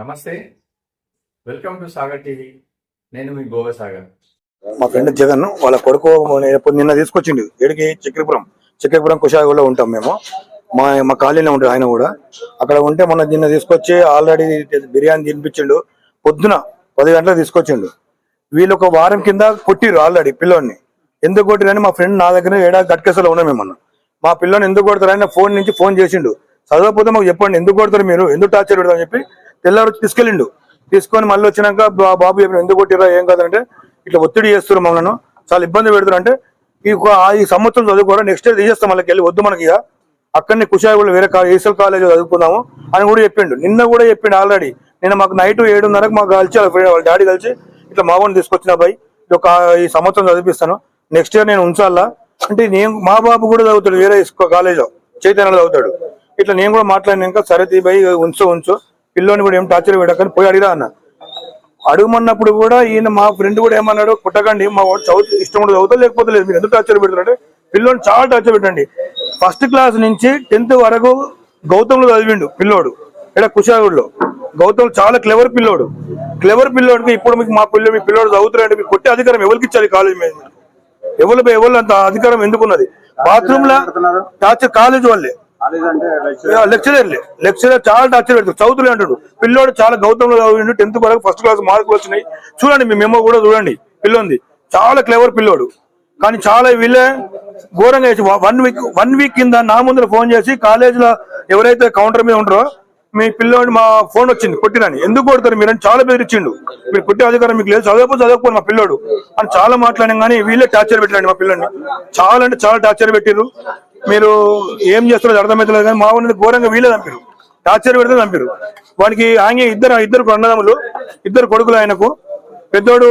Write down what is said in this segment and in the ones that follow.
నమస్తే. Welcome to Sagar TV నేను మీ గోవా సాగర్. మా ఫ్రెండ్ జగన్ వాళ్ళ కొడుకు నిన్న తీసుకొచ్చిండు. ఏడికి? చక్రపురం చక్రపురం కుషాగూడలో ఉంటాం మేము. మా మా కాలనీలో ఉంటాడు ఆయన కూడా. అక్కడ ఉంటే మొన్న నిన్న తీసుకొచ్చి ఆల్రెడీ బిర్యానీ తినిపించిండు. పొద్దున పది గంటలకు తీసుకొచ్చిండు. వీళ్ళు ఒక వారం కింద కొట్టిరు ఆల్రెడీ పిల్లోడిని. ఎందుకు కొట్టిరని మా ఫ్రెండ్ నా దగ్గర ఏడా గట్కేసలో ఉన్నాం మేము మా పిల్లని ఎందుకు కొడతారని ఫోన్ నుంచి ఫోన్ చేసిండు. చదవకపోతే మాకు చెప్పండి ఎందుకు కొడతారు మీరు? ఎందుకు టార్చర్ పెడతారని చెప్పి తెల్లారు వచ్చి తీసుకెళ్ళిండు. తీసుకొని మళ్ళీ వచ్చినాక బాబు చెప్పిన ఎందుకు కొట్టిరా ఏం కాదంటే ఇట్లా ఒత్తిడి చేస్తున్నారు మమ్మల్ని చాలా ఇబ్బంది పెడుతున్నారు అంటే ఈ ఆ ఈ సంవత్సరం చదువుకోరా నెక్స్ట్ ఇయర్ తీసేస్తాం మనకి వెళ్ళి వద్దు మనకి ఇక. అక్కడనే కుషాయిగూడ వేరే ఏసల్ కాలేజ్ చదువుకుందాము అని కూడా చెప్పిండు నిన్న కూడా చెప్పిండు ఆల్రెడీ నిన్న మాకు నైట్ ఏడున్నరకు మాకు కలిసి వాళ్ళ డాడీ కలిసి ఇట్లా మా తీసుకొచ్చిన అబ్బాయి ఒక ఈ సంవత్సరం చదివిస్తాను. నెక్స్ట్ ఇయర్ నేను ఉంచాలా? అంటే నేను మా బాబు కూడా చదువుతాడు వేరే కాలేజ్ చైతన్యలో చదువుతాడు. ఇట్లా నేను కూడా మాట్లాడినాక సరే బై ఉంచు ఉంచు. పిల్లోని కూడా ఏం టార్చర్ పెట్టకని పోయి అడిగిరా అన్న. అడుగుమన్నప్పుడు కూడా ఈయన మా ఫ్రెండ్ కూడా ఏమన్నాడు పుట్టకండి మా వాడు చదువు ఇష్టం కూడా చదువుతా లేకపోతే లేదు. మీరు ఎందుకు టార్చర్ పెడుతున్నారంటే పిల్లోని చాలా టార్చర్ పెట్టండి. ఫస్ట్ క్లాస్ నుంచి టెన్త్ వరకు గౌతంలో చదివిండు పిల్లోడు. ఇక్కడ కుషాగుడిలో. గౌతమ్ చాలా క్లెవర్ పిల్లోడు. క్లెవర్ పిల్లోడికి ఇప్పుడు మీకు మా పిల్లలు మీ పిల్లోడు చదువుతున్నారంటే మీకు కొట్టే అధికారం ఎవరికి ఇచ్చారు కాలేజ్ మీద? ఎవరు ఎవరు అంత అధికారం ఎందుకున్నది? బాత్రూమ్లో టార్చర్ కాలేజ్ వాళ్ళే. లెక్చరర్లే లెక్చరర్ చాలా టార్చర్ పెడతారు చదువుతులే అంటాడు పిల్లోడు చాలా గౌతంలో చదివిండు. టెన్త్ వరకు ఫస్ట్ క్లాస్ మార్కులు వచ్చినాయి. చూడండి మీ మెమో కూడా చూడండి. పిల్లోంది. చాలా క్లెవర్ పిల్లోడు. కానీ చాలా వీళ్ళే ఘోరంగా వన్ వీక్ వన్ వీక్ కింద నా ముందర ఫోన్ చేసి కాలేజీలో ఎవరైతే కౌంటర్ మీద ఉంటారో మీ పిల్లోడి మా ఫోన్ వచ్చింది కొట్టినని. ఎందుకు కొడతారు? మీరు అని చాలా బెదిరించిండు మీరు కొట్టే అధికారం మీకు లేదు. చదవకపోతే చదవకపోతే మా పిల్లోడు. అని చాలా మాట్లాడిన కానీ వీళ్ళే టార్చర్ పెట్టండి మా పిల్లని చాలా అంటే చాలా టార్చర్ పెట్టిర్రు. మీరు ఏం చేస్తున్నారో అర్థమవుతలేదు కానీ మా ఊరిని ఘోరంగా వీళ్ళే చంపారు టార్చర్ పెడితే చంపారు వాడికి ఆయన ఇద్దరు ఇద్దరు అన్నదమ్ములు ఇద్దరు కొడుకులు ఆయనకు. పెద్దోడు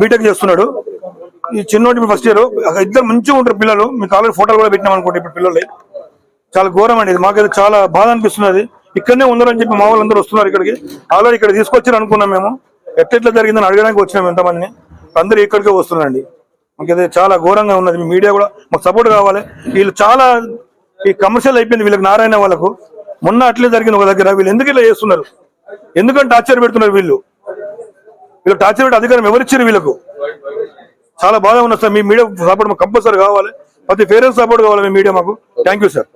బీటెక్ చేస్తున్నాడు. ఈ చిన్నోటి ఫస్ట్ ఇయర్ ఇద్దరు మంచిగా ఉంటారు పిల్లలు. మీకు ఆల్రెడీ ఫోటోలు కూడా పెట్టినాం అనుకోండి ఇప్పుడు పిల్లలు చాలా ఘోరం అండి ఇది. మాకైతే చాలా బాధ అనిపిస్తున్నది. ఇక్కడనే ఉన్నారని చెప్పి మా వాళ్ళందరూ వస్తున్నారు ఇక్కడికి. ఆల్రెడీ ఇక్కడ తీసుకొచ్చారు అనుకున్నాం మేము. ఎట్లెట్లా జరిగిందని అడగడానికి వచ్చినాం ఎంతమందిని. అందరూ ఇక్కడికే వస్తున్నారండి. మాకైతే చాలా ఘోరంగా ఉన్నది. మీ మీడియా కూడా మాకు సపోర్ట్ కావాలి. వీళ్ళు చాలా ఈ కమర్షియల్ అయిపోయింది వీళ్ళకి నారాయణ వాళ్ళకు. మొన్న అట్లే జరిగింది ఒక దగ్గర. వీళ్ళు ఎందుకు ఇలా చేస్తున్నారు? ఎందుకంటే టార్చర్ పెడుతున్నారు వీళ్ళు. వీళ్ళు టార్చర్ పెట్టి అధికారం ఎవరిచ్చారు వీళ్ళకు? చాలా బాధ ఉన్నది సార్. మీ మీడియా సపోర్ట్ మాకు కంపల్సరీ కావాలి. ప్రతి పేరెంట్స్ సపోర్ట్ కావాలి మీ మీడియా మాకు. Thank you sir